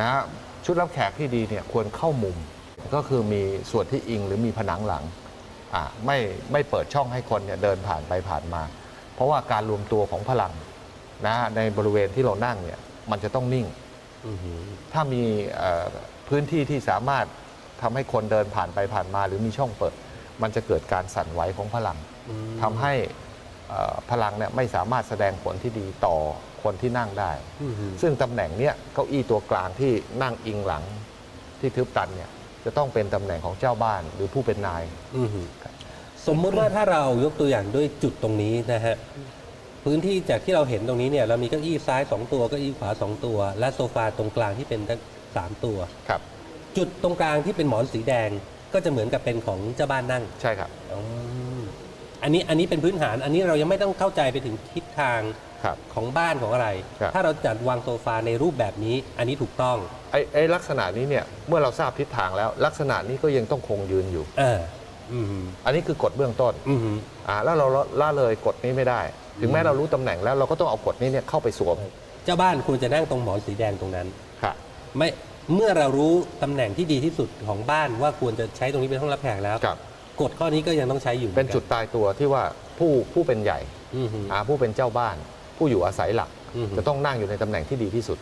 นะฮะชุดรับแขกที่ดีเนี่ยควรเข้ามุม ก็คือมีส่วนที่อิงหรือมีผนังหลังอ่าไม่ไม่เปิดช่องให้คนเนี่ยเดินผ่านไปผ่านมา เพราะว่าการรวมตัวของพลังนะฮะในบริเวณที่เรานั่งเนี่ยมันจะต้องนิ่งอือหือถ้ามีเอ่อพื้นที่ที่สามารถทำให้คนเดินผ่านไปผ่านมา หรือมีช่องเปิด มันจะเกิดการสั่นไหวของพลังอืมทำให้เอ่อ พลังเนี่ยไม่สามารถแสดงผลที่ดีต่อคนที่นั่งได้อือหือซึ่งตำแหน่งเนี้ยเก้าอี้ตัวกลางที่นั่งอิงหลังที่ทึบตันเนี่ยจะต้องเป็นตำแหน่งของเจ้าบ้านหรือผู้เป็นนายอือหือสมมุติว่าถ้าเรายกตัวอย่างด้วยจุดตรงนี้นะฮะพื้นที่จากที่เราเห็นตรงนี้เนี่ยเรามีเก้าอี้ซ้าย 2 ตัวเก้าอี้ขวา 2 ตัว และโซฟาตรงกลางที่เป็นทั้งสามตัวครับ จุดตรงกลางที่เป็นหมอนสีแดงก็จะเหมือนกับเป็นของเจ้าบ้านนั่งใช่ครับ อืมอันนี้อันนี้เป็นพื้นฐาน อันนี้เรายังไม่ต้องเข้าใจไปถึงทิศทางครับ ของบ้านของอะไร ครับ ถ้าเราจัดวางโซฟาในรูปแบบนี้ อันนี้ถูกต้อง ไอ้ไอ้ลักษณะนี้เนี่ยเมื่อเราทราบทิศทางแล้ว ลักษณะนี้ก็ยังต้องคงยืนอยู่ เออ อืมอันนี้คือกฎเบื้องต้นอืมอ่าแล้วเราละเลยกฎนี้ไม่ได้ ถึงแม้เรารู้ตำแหน่งแล้วเราก็ต้องเอากฎนี้เนี่ยเข้าไปสวมเจ้าบ้านควรจะนั่งตรงหมอนสีแดงตรงนั้นครับไม่ เมื่อเรารู้ตำแหน่งที่ดีที่สุดของบ้านว่าควรจะใช้ตรงนี้เป็นห้องรับแขกแล้ว ครับ กฎข้อนี้ก็ยังต้องใช้อยู่หมืเป็อนกัจุดตายตัวที่ว่าผู้ผู้เป็นใหญ่อืมฮึอ่าผู้เป็นเจ้าบ้าน ผู้อยู่อาศัยหลักอือฮึจะต้องนั่งอยู่ในตำแหน่งที่ดีที่สุด